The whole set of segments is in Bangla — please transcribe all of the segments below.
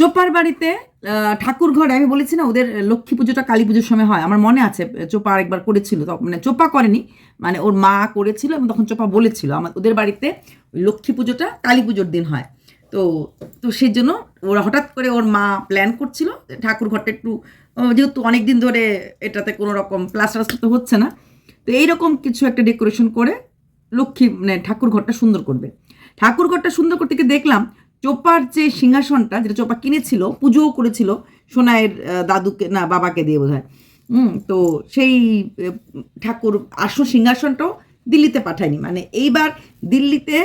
চোপার বাড়িতে ঠাকুর ঘরে আমি বলেছি না, ওদের লক্ষ্মী পুজোটা কালী পুজোর সময় হয়। আমার মনে আছে, চোপা আরেকবার করেছিল মানে চোপা করেনি মানে ওর মা করেছিল এবং তখন চোপা বলেছিল, আমার, ওদের বাড়িতে লক্ষ্মী পুজোটা কালী পুজোর দিন হয়। তো তো সেই জন্য ওরা হঠাৎ করে ওর মা প্ল্যান করছিল ঠাকুর ঘরটা একটু যেহেতু অনেক দিন ধরে এটাতে কোনো রকম প্লাস্টার তো হচ্ছে না, তো এইরকম কিছু একটা ডেকোরেশন করে লক্ষ্মী মানে ঠাকুর ঘরটা সুন্দর করবে। ঠাকুর ঘরটা সুন্দর করতে গিয়ে দেখলাম চোপার যে সিংহাসনটা, যেটা চোপা কিনেছিল, পুজোও করেছিল সোনায়ের দাদুকে, না, বাবাকে দিয়ে বোধ হয় তো সেই ঠাকুর আসন সিংহাসনটাও দিল্লিতে পাঠায়নি। মানে এইবার দিল্লিতে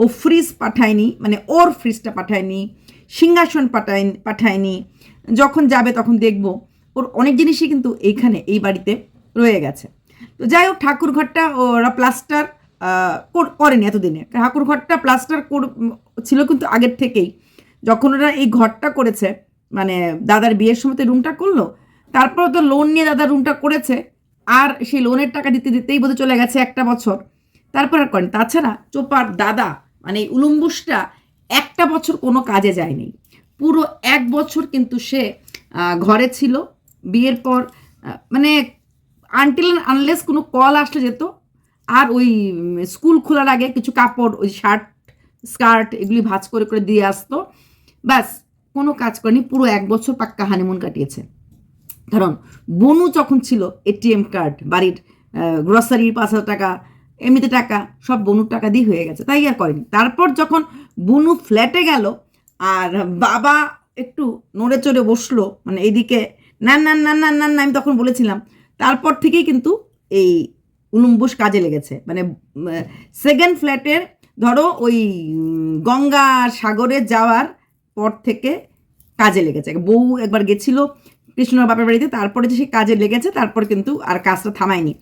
ও ফ্রিজ পাঠায়নি মানে ওর ফ্রিজটা পাঠায়নি, সিংহাসন পাঠায় পাঠায়নি। যখন যাবে তখন দেখব। ওর অনেক জিনিসই কিন্তু এইখানে, এই বাড়িতে রয়ে গেছে। তো যাই হোক ঠাকুর ঘরটা ওরা প্লাস্টার করেনি এতদিনে। ঠাকুর ঘরটা প্লাস্টার ছিল কিন্তু আগের থেকেই। যখন ওরা এই ঘরটা করেছে মানে দাদার বিয়ের সময় রুমটা করল, তারপর তো লোন নিয়ে দাদা রুমটা করেছে, আর সেই লোনের টাকা দিতে দিতেই বোধহয় চলে গেছে একটা বছর। তারপর আর করেন। তাছাড়া চোপার দাদা মানে উলুম্বুসটা একটা বছর কোনো কাজে যায়নি। পুরো এক বছর কিন্তু সে ঘরে ছিল। বিয়ের পর মানে আনটিল আনলেস কোনো কল আসলে যেত আর ওই স্কুল খোলার আগে কিছু কাপড়, ওই শার্ট, স্কার্ট এগুলি ভাজ করে করে দিয়ে আসতো। ব্যাস, কোনো কাজ করেনি, পুরো এক বছর পাক্কা হানিমুন কাটিয়েছে। কারণ বনু যখন ছিল এটিএম কার্ড বাড়ির গ্রসারি পাঁচ হাজার টাকা, এমনিতে টাকা, সব বনুর টাকা দিয়ে হয়ে গেছে, তাই আর করেনি। তারপর যখন বনু ফ্ল্যাটে গেল, আর বাবা একটু নড়ে চড়ে বসল মানে এইদিকে না না না না না না আমি তখন বলেছিলাম। তারপর থেকেই কিন্তু এই উলুম্বুস কাজে লেগেছে। মানে সেকেন্ড ফ্ল্যাটের ধরো ওই গঙ্গা সাগরে যাওয়ার পর থেকে কাজে লেগেছে। বউ একবার গেছিল কৃষ্ণর বাপের বাড়িতে, তারপরে যে সে কাজে লেগেছে, তারপর কিন্তু আর কাজটা থামায়নি।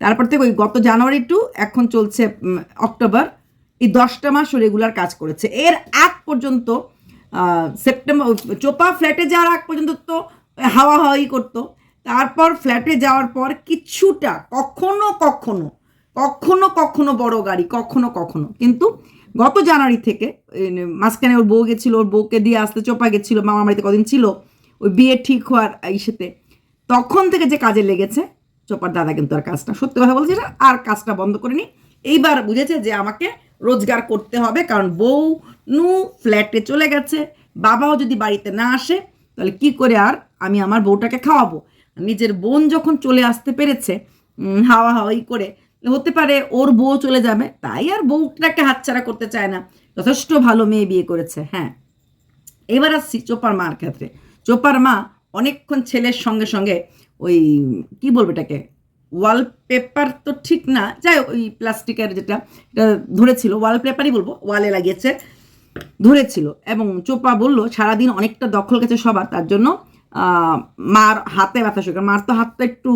তারপর থেকে ওই গত জানুয়ারি টু এখন চলছে অক্টোবর, এই দশটা মাস রেগুলার কাজ করেছে। এর আগ পর্যন্ত সেপ্টেম্বর, চোপা ফ্ল্যাটে যাওয়ার আগ পর্যন্ত তো হাওয়া হাওয়াই করতো। তারপর ফ্ল্যাটে যাওয়ার পর কিছুটা, কখনো কখনো কখনো কখনো বড় গাড়ি, কখনো কখনো। কিন্তু গত জানুয়ারি থেকে মাঝখানে ওর বউ গেছিল, ওর বউকে দিয়ে আসতে চোপা গেছিল, মামার বাড়িতে কদিন ছিল, ওই বিয়ে ঠিক হওয়ার ইসেতে। তখন থেকে যে কাজে লেগেছে, চোপার দাদা কিন্তু আর কাজটা, সত্যি কথা বলছে আর কাজটা বন্ধ করেনি। এইবার বুঝেছে যে আমাকে রোজগার করতে হবে, কারণ বউ নু ফ্ল্যাটে চলে গেছে, বাবাও যদি বাড়িতে না আসে, তাহলে কি করে আর আমি আমার বউটাকে খাওয়াবো? নিজের বোন যখন চলে আসতে পেরেছে হাওয়া হাওয়াই করে, হতে পারে ওর বউ চলে যাবে, তাই আর বউটাকে হাতছাড়া করতে চায় না। যথেষ্ট ভালো মেয়ে বিয়ে করেছে হ্যাঁ। এবার আসছি চোপার মার ক্ষেত্রে। চোপার মা অনেকক্ষণ ছেলের সঙ্গে সঙ্গে ওই, কি বলব এটাকে ওয়ালপেপার তো ঠিক না, যাই ওই প্লাস্টিকের যেটা, এটা ধরেছিল ওয়ালপেপারই বলব ওয়ালে লাগিয়েছে, ধরেছিল। এবং চোপা বলল, সারাদিন অনেকটা দখল গেছে সবার, তার জন্য মার হাতে ব্যথা শুরু। মার তো হাতটা একটু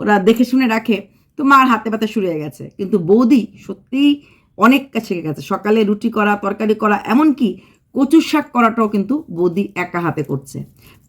ওরা দেখে শুনে রাখে, তো মার হাতে ব্যথা শুরু হয়ে গেছে। কিন্তু বৌদি সত্যিই অনেক কাছে গেছে। সকালে রুটি করা, তরকারি করা, এমনকি কচু শাক করাটাও কিন্তু বৌদি একা হাতে করছে।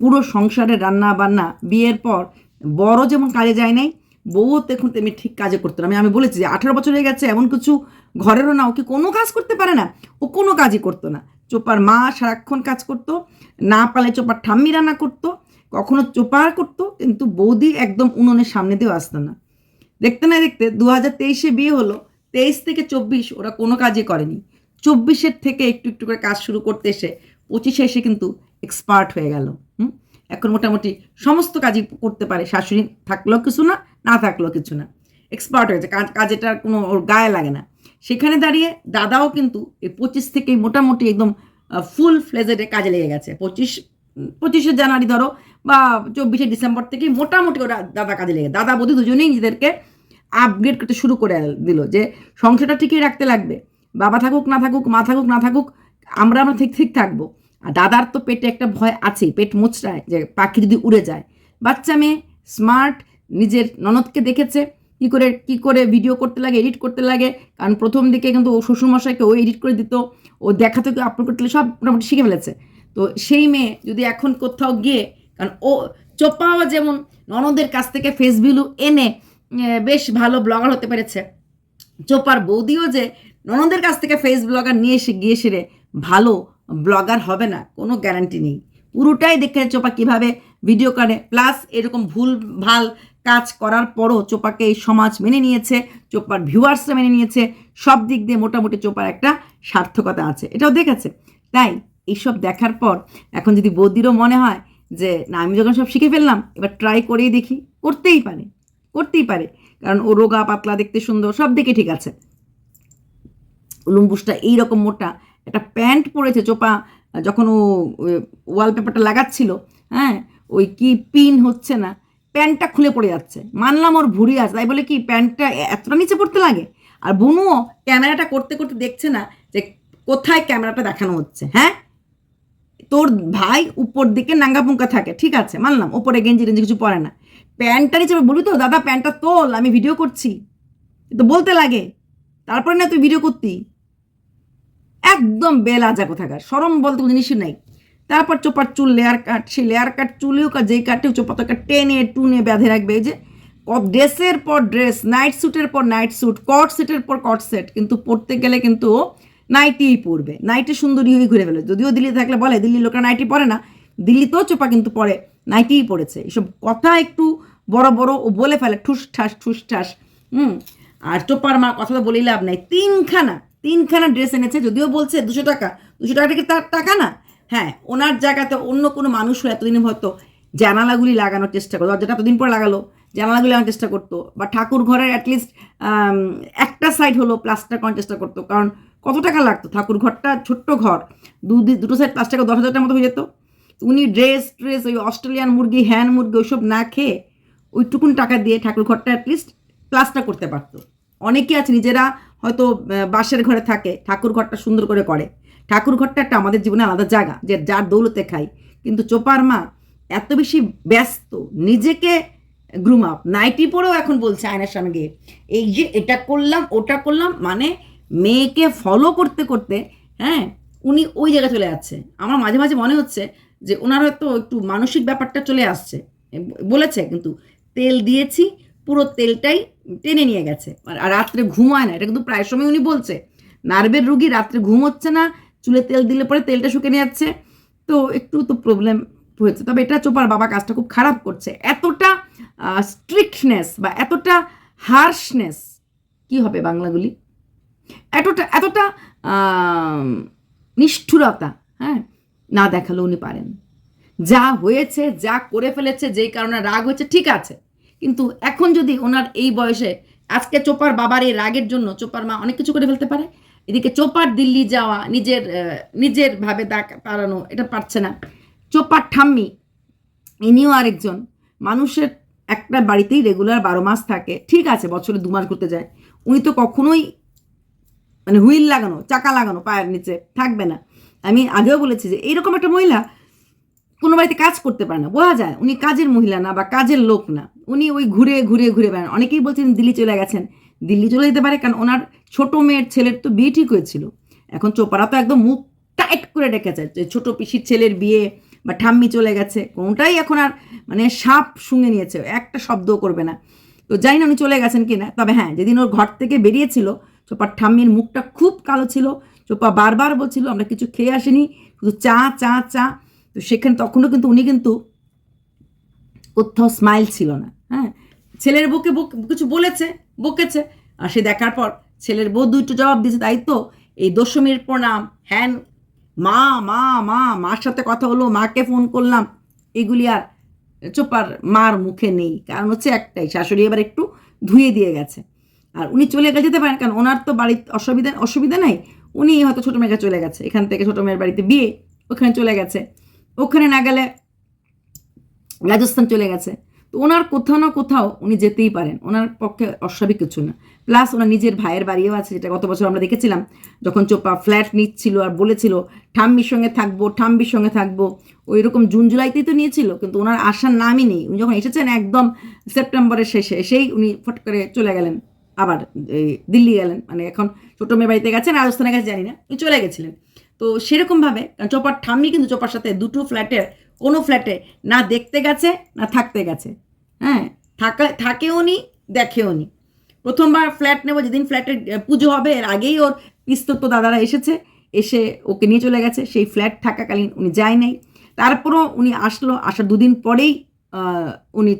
পুরো সংসারের রান্না বান্না বিয়ের পর বড় যেমন কাজে যায় নাই, বউও দেখুন তেমনি ঠিক কাজে করতো না। আমি আমি বলেছি যে আঠেরো বছর হয়ে গেছে, এমন কিছু ঘরেরও না ওকে কোনো কাজ করতে পারে না? ও কোনো কাজই করতো না। চোপার মা সারাক্ষণ কাজ করতো, না পালে চোপার ঠাম্মি রান্না করতো, কখনো চোপার করতো, কিন্তু বৌদি একদম উনুনের সামনে দিয়েও আসতো না। দেখতে না দেখতে দু হাজার তেইশে বিয়ে হলো, তেইশ থেকে চব্বিশ ওরা কোনো কাজই করেনি। চব্বিশের থেকে একটু একটু করে কাজ শুরু করতে এসে পঁচিশে এসে কিন্তু এক্সপার্ট হয়ে গেল, হুম? এখন মোটামুটি সমস্ত কাজই করতে পারে, শাশুড়ি থাকলেও কিছু না না থাকলেও কিছু না। এক্সপার্ট হয়েছে। কাজ কাজেটা কোনো ওর গায়ে লাগে না। সেখানে দাঁড়িয়ে দাদাও কিন্তু এই পঁচিশ থেকেই মোটামুটি একদম ফুল ফ্লেজেডে কাজে লেগে গেছে। পঁচিশ পঁচিশে জানুয়ারি ধরো বা চব্বিশে ডিসেম্বর থেকে মোটামুটি ওরা দাদা কাজে লেগে দাদা বৌদি দুজনেই নিজেদেরকে আপগ্রেড করতে শুরু করে দিল যে সংসারটা ঠিকই রাখতে লাগবে। বাবা থাকুক, না থাকুক, মা থাকুক, না থাকুক, আমরা আমরা ঠিক ঠিক থাকব। আর দাদার তো পেটে একটা ভয় আছেই, পেট মুচড়ায় যে পাখি যদি উড়ে যায়। বাচ্চা মেয়ে স্মার্ট নিজের ননদকে দেখেছে। কি করে কি করে ভিডিও করতে লাগে এডিট করতে লাগে? কারণ প্রথম দিকে কিন্তু ও শ্বশুরমশাইকে ও এডিট করে দিত, ও দেখা থেকে আপলোড করতে সব মোটামুটি শিখে ফেলেছে। তো সেই মেয়ে যদি এখন কোথাও গিয়ে, কারণ ও চোপাও যেমন ননদের কাছ থেকে ফেস ভ্যালু এনে বেশ ভালো ব্লগার হতে পেরেছে। চোপার বৌদিও যে ননদের কাছ থেকে ফেস ব্লগার নিয়ে এসে গিয়ে সেরে, ভালো ব্লগার হবে না, কোনো গ্যারান্টি নেই। পুরোটাই দেখে চোপা কীভাবে ভিডিও করে প্লাস এরকম ভুল, ভালো কাজ করার পরও চোপাকে এই সমাজ মেনে নিয়েছে, চোপার ভিউয়ার্সরা মেনে নিয়েছে, সব দিক দিয়ে মোটামুটি চোপার একটা সার্থকতা আছে, এটাও দেখেছে। তাই এইসব দেখার পর এখন যদি বৌদিরও মনে হয় যে, না, আমি যখন সব শিখে ফেললাম, এবার ট্রাই করেই দেখি। করতেই পারে করতেই পারে, কারণ ও রোগা, পাতলা, দেখতে সুন্দর, সব দিকে ঠিক আছে। লুম্বুসটা এইরকম মোটা, একটা প্যান্ট পরেছে চোপা, যখন ও ওয়ালপেপারটা লাগাচ্ছিল হ্যাঁ ওই কি পিন হচ্ছে না প্যান্টটা খুলে পড়ে যাচ্ছে। মানলাম ওর ভুড়ি আছে, তাই বলে কি প্যান্টটা এতটা নিচে পড়তে লাগে? আর বনুও ক্যামেরাটা করতে করতে দেখছে না যে কোথায় ক্যামেরাটা দেখানো হচ্ছে হ্যাঁ? তোর ভাই উপর দিকে নাঙ্গাপুঙ্কা থাকে, ঠিক আছে, মানলাম, ওপরে গেঞ্জি টেঞ্জি কিছু পরে না। প্যান্টটা নিচে বলবি তো, দাদা, প্যান্টটা তোল, আমি ভিডিও করছি। তো বলতে লাগে। তারপরে না তুই ভিডিও করতি। একদম বেলা বেলাজা কোথাকার, সরম বলতে কোনো জিনিসই নাই। তারপর চোপার চুল লেয়ার কাট সেই লেয়ার কাট চুলেও যেই কাটে চোপা তোকে টেনে টুনে বেঁধে রাখবে। এই যে ড্রেসের পর ড্রেস নাইট স্যুটের পর নাইট স্যুট কট সেটের পর কট সেট কিন্তু পড়তে গেলে কিন্তু নাইটিই পরবে। নাইটি সুন্দরী হয়ে ঘুরে ফেলে যদিও দিল্লি থাকলে বলে, দিল্লির লোকরা নাইটি পরে না, দিল্লিতেও চোপা কিন্তু পরে নাইটিই পড়েছে এসব কথা একটু বড় বড় ও বলে ফেলে, ঠুস ঠাস ঠুস ঠাস। হুম? আর চোপার মা কথা তো বলেই লাভ নাই। তিনখানা তিনখানা ড্রেস এনেছে, যদিও বলছে দুশো টাকা, দুশো টাকাটা কি তার টাকা না? হ্যাঁ ওনার জায়গাতে অন্য কোনো মানুষ এতদিনে হয়তো জানালাগুলি লাগানোর চেষ্টা করতো, দরজাটা এতদিন পর লাগালো, জানালাগুলি লাগানোর চেষ্টা করতো, বা ঠাকুর ঘরের অ্যাটলিস্ট একটা সাইড হলো প্লাস্টার করার চেষ্টা করতো, কারণ কত টাকা লাগতো? ঠাকুর ঘরটা ছোট্ট ঘর দুটো সাইড প্লাস্টার দশ হাজার টাকার মতো হয়ে যেত। উনি ড্রেস ট্রেস ওই অস্ট্রেলিয়ান মুরগি হ্যান মুরগি, ওইসব না খেয়ে ওইটুকুন টাকা দিয়ে ঠাকুর ঘরটা অ্যাটলিস্ট প্লাস্টার করতে পারতো। অনেকে আছে, নিজেরা হয়তো বাঁশের ঘরে থাকে, ঠাকুর ঘরটা সুন্দর করে করে। ঠাকুর ঘরটা একটা আমাদের জীবনে আলাদা জায়গা, যে যার দৌলতে খাই। কিন্তু চোপার মা এত বেশি ব্যস্ত, নিজেকে গ্রুম আপ নাইটি পরেও এখন বলছে আয়নার সামনে গিয়ে, এই যে এটা করলাম, ওটা করলাম মানে মেয়েকে ফলো করতে করতে হ্যাঁ উনি ওই জায়গায় চলে যাচ্ছে। আমার মাঝে মাঝে মনে হচ্ছে যে ওনার হয়তো একটু মানসিক ব্যাপারটা চলে আসছে। বলেছে, কিন্তু তেল দিয়েছি, পুরো তেলটাই টেনে নিয়ে গেছে। আর রাত্রে ঘুমায় না, এটা কিন্তু প্রায় সময় উনি বলছে। নার্ভের রুগী রাত্রে ঘুম হচ্ছে না চুলে তেল দিলে পরে তেলটা শুকে নিয়ে যাচ্ছে। তো একটু তো প্রবলেম হয়েছে। তবে এটা চোপার বাবা কাজটা খুব খারাপ করছে। এতটা স্ট্রিক্টনেস বা এতটা হার্শনেস কি হবে বাংলাগুলি? এতটা এতটা নিষ্ঠুরতা হ্যাঁ না দেখালে উনি পারেন। যা হয়েছে, যা করে ফেলেছে, যেই কারণে রাগ হয়েছে, ঠিক আছে। কিন্তু এখন যদি ওনার এই বয়সে আজকে চোপার বাবার এই রাগের জন্য চোপার মা অনেক কিছু করে ফেলতে পারে এদিকে চোপার দিল্লি যাওয়া, নিজের নিজের ভাবে দাগ এটা পারছে না। চোপার ঠাম্মি, ইনিও আরেকজন, মানুষের একটা বাড়িতেই রেগুলার বারো মাস থাকে। ঠিক আছে, বছরে দু মাস ঘুরতে যায়। উনি তো কখনোই মানে হুইল লাগানো, চাকা লাগানো পায়ের নিচে থাকবে না। আমি আগেও বলেছি যে এইরকম একটা মহিলা কোনো বাড়িতে কাজ করতে পারে না। বোঝা যায় উনি কাজের মহিলা না বা কাজের লোক না। উনি ওই ঘুরে ঘুরে ঘুরে বেড়ান। অনেকেই বলছেন দিল্লি চলে গেছেন। দিল্লি চলে যেতে পারে, কারণ ওনার ছোট মেয়ের ছেলের তো বিয়ে ঠিক হয়েছিল। এখন চোপারা তো একদম মুখ টাইট করে রেখেছে যে ছোট পিসির ছেলের বিয়ে বা ঠাম্মি চলে গেছে, কোনটাই এখন আর মানে সাপ শুঙে নিয়েছে, একটা শব্দও করবে না। তো জানি না উনি চলে গেছেন কিনা, তবে হ্যাঁ যেদিন ওর ঘর থেকে বেরিয়েছিল, চোপার ঠাম্মির মুখটা খুব কালো ছিল, চোপা বারবার বলছিল, আমরা কিছু খেয়ে আসিনি, শুধু চা চা চা। তো সেখানে, তখনও কিন্তু উনি কিন্তু কোথাও স্মাইল ছিল না হ্যাঁ। ছেলের বুকে বুক, কিছু বলেছে বকেছে। আর সে দেখার পর ছেলের বউ দুইটো জবাব দিয়েছে, তাই তো? এই দশমীর প্রণাম, হ্যান, মা মা মা, মার সাথে কথা হলো, মাকে ফোন করলাম। এগুলি আর চোপার মার মুখে নেই, কারণ হচ্ছে একটাই, শাশুড়ি এবার একটু ধুয়ে দিয়ে গেছে। আর উনি চলে গেলে যেতে পারেন, কারণ ওনার তো বাড়ির অসুবিধা অসুবিধা নেই। উনি হয়তো ছোটো মেয়েকে চলে গেছে, এখান থেকে ছোটো মেয়ের বাড়িতে বিয়ে, ওখানে চলে গেছে। ওখানে না গেলে রাজস্থান চলে গেছে। তো ওনার কোথাও না কোথাও উনি যেতেই পারেন। ওনার পক্ষে অস্বাভাবিক কিছু না। প্লাস ওনার নিজের ভাইয়ের বাড়িও আছে, যেটা গত বছর আমরা দেখেছিলাম। যখন চোপা ফ্ল্যাট নিচ্ছিল আর বলেছিল, ঠাম্মির সঙ্গে থাকব ঠাম্বির সঙ্গে থাকব। ওই রকম জুন জুলাইতেই তো নিয়েছিল, কিন্তু ওনার আসার নামই নেই। উনি যখন এসেছেন একদম সেপ্টেম্বরের শেষে সেই উনি ফট করে চলে গেলেন। আবার দিল্লি গেলেন। মানে এখন ছোটো মেয়ে বাড়িতে গেছেন, রাজস্থানে গেছে জানি না। উনি চলে গেছিলেন। তো সেরকমভাবে চোপার ঠাম্মি কিন্তু চোপার সাথে দুটো ফ্ল্যাটের কোনো ফ্ল্যাটে না দেখতে গেছে, না থাকতে গেছে। হ্যাঁ থাকা থাকেও নি, দেখেও নি। প্রথমবার ফ্ল্যাট নেব, যেদিন ফ্ল্যাটের পুজো হবে, এর আগেই ওর পিস্তত দাদারা এসেছে, এসে ওকে নিয়ে চলে গেছে। সেই ফ্ল্যাট থাকাকালীন উনি যায় নাই। তারপরও উনি আসলো, আসার দুদিন পরেই উনি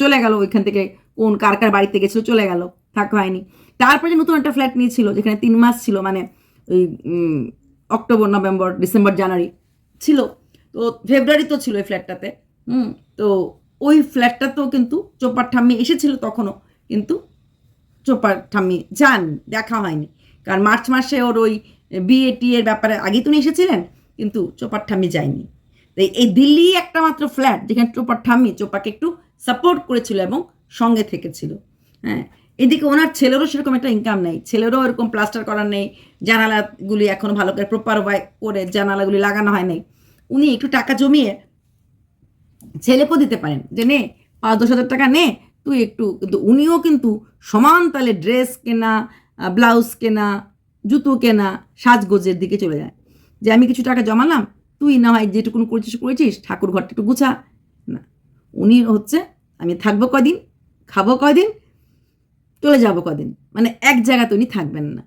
চলে গেল ওইখান থেকে, কোন, কার কার বাড়িতে গেছিল, চলে গেল, থাকা হয়নি। তারপরে যে নতুন একটা ফ্ল্যাট নিয়েছিল, যেখানে তিন মাস ছিল মানে ওই অক্টোবর, নভেম্বর, ডিসেম্বর, জানুয়ারি ছিল, তো ফেব্রুয়ারি তো ছিল ওই ফ্ল্যাটটাতে হুম, তো ওই ফ্ল্যাটটাতেও কিন্তু চোপার ঠাম্মি এসেছিল তখনও, কিন্তু চোপার ঠাম্মি যান দেখা হয়নি। কারণ মার্চ মাসে ওর ওই বিএটি এর ব্যাপারে আগেই তুমি এসেছিলেন, কিন্তু চোপার ঠাম্মি যায়নি। তাই এই দিল্লি একটা মাত্র ফ্ল্যাট যেখানে চোপার ঠাম্মি চোপাকে একটু সাপোর্ট করেছিল এবং সঙ্গে থেকেছিল। হ্যাঁ এদিকে ওনার ছেলেরও সেরকম একটা ইনকাম নেই, ছেলেরও এরকম প্লাস্টার করার নেই, জানালাগুলি এখনও ভালো করে প্রপার ওয়াই করে জানালাগুলি লাগানো হয় নাই। উনি একটু টাকা জমিয়ে ছেলেকেও দিতে পারেন। যে নে, পাঁচ দশ হাজার টাকা নে, তুই একটু, কিন্তু উনিও কিন্তু সমান তালে ড্রেস কেনা ব্লাউজ কেনা, জুতো কেনা, সাজগোজের দিকে চলে যায়। যে আমি কিছু টাকা জমালাম, তুই না হয় যেটুকুন করেছিস করেছিস, ঠাকুর ঘরটা একটু গুছা। না, উনি হচ্ছে, আমি থাকব কদিন, খাব কদিন, চলে যাব কদিন। মানে এক জায়গাতে উনি থাকবেন না।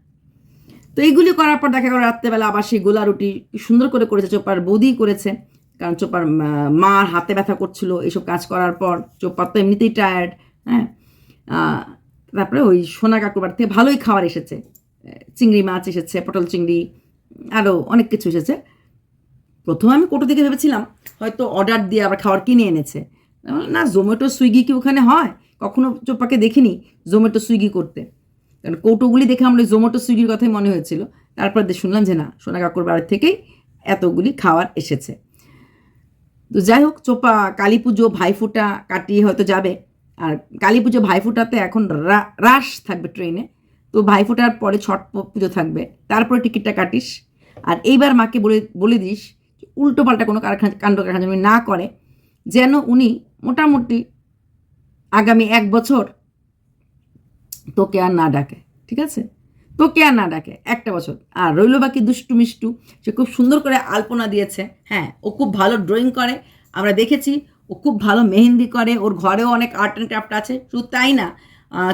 তো এইগুলি করার পর দেখা গেল রাত্রেবেলা আবার সেই গোলা রুটি সুন্দর করে করেছে, চোপার বৌদি করেছে। কারণ চোপার মার হাতে ব্যথা করছিল এইসব কাজ করার পর চোপার তো এমনিতেই টায়ার্ড হ্যাঁ? তারপরে ওই সোনা কাকুর বাড়ি থেকে ভালোই খাবার এসেছে। চিংড়ি মাছ এসেছে, পটল চিংড়ি আরও অনেক কিছু এসেছে। প্রথমে আমি কোটো থেকে ভেবেছিলাম, হয়তো অর্ডার দিয়ে আবার খাবার কিনে এনেছে। না জোম্যাটো সুইগি কি ওখানে হয়? কখনো চোপাকে দেখিনি জোম্যাটো সুইগি করতে। কারণ কৌটোগুলি দেখে আমরা জোম্যাটো সুইগির কথাই মনে হয়েছিল। তারপর শুনলাম যে না, সোনা কাকুর বাড়ির থেকেই এতগুলি খাবার এসেছে। তো যাই হোক, চোপা কালী পুজো ভাইফোঁটা কাটিয়ে হয়তো যাবে। আর কালী পুজো ভাইফোঁটাতে এখন রাশ থাকবে ট্রেনে। তো ভাইফোঁটার পরে ছট পুজো থাকবে। তারপরে টিকিটটা কাটিস। আর এইবার মাকে বলে বলে দিস উল্টো পাল্টা কোনো কারখানা, কাণ্ড কারখানা না করে, যেন উনি মোটামুটি আগামী এক বছর তোকে আর না ডাকে। ঠিক আছে? তোকে আর না ডাকে? একটা বছর। আর রইল বাকি দুষ্টু মিষ্টু। সে খুব সুন্দর করে আলপনা দিয়েছে। হ্যাঁ ও খুব ভালো ড্রয়িং করে। আমরা দেখেছি, ও খুব ভালো মেহেন্দি করে। ওর ঘরেও অনেক আর্ট অ্যান্ড ক্রাফট আছে। শুধু তাই না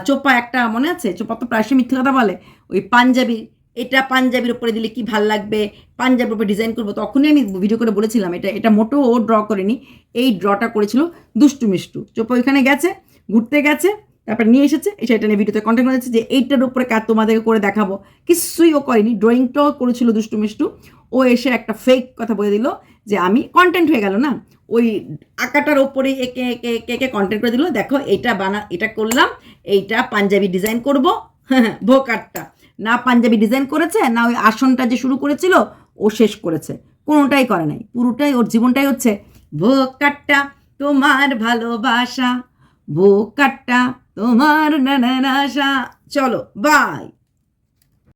চোপা একটা মনে আছে? চোপা তো প্রায় মিথ্যে কথা বলে। ওই পাঞ্জাবি, এটা পাঞ্জাবির উপরে দিলে কি ভালো লাগবে? পাঞ্জাবির উপরে ডিজাইন করব। তখনই আমি ভিডিও করে বলেছিলাম, এটা এটা মোটেও ও ড্র করেনি। এই ড্রটা করেছিল দুষ্টু মিষ্টু। চোপা ওইখানে গেছে, ঘুরতে গেছে। তারপর নিয়ে এসেছে এসে এটা নিয়ে ভিডিওতে কন্টেন্ট করেছে যে এইটার উপরে কাজ তোমাদেরকে করে দেখাবো। কিছুই ও করেনি ড্রয়িংটাও করেছিল দুষ্টু মিষ্টু। ও এসে একটা ফেক কথা বলে দিল যে আমি কন্টেন্ট হয়ে গেল না। ওই আঁকাটার ওপরে একে একে একে একে কন্টেন্ট করে দিল, দেখো এটা বানা, এটা করলাম, এইটা পাঞ্জাবি ডিজাইন করব ভোকারটা না পাঞ্জাবি ডিজাইন করেছে, না ওই আসনটা যে শুরু করেছিল, ও শেষ করেছে। কোনোটাই করে নাই, পুরোটাই ওর জীবনটাই হচ্ছে ভোকারটা তোমার ভালোবাসা বোকাট্টা তোমার নানা আশা। চলো বাই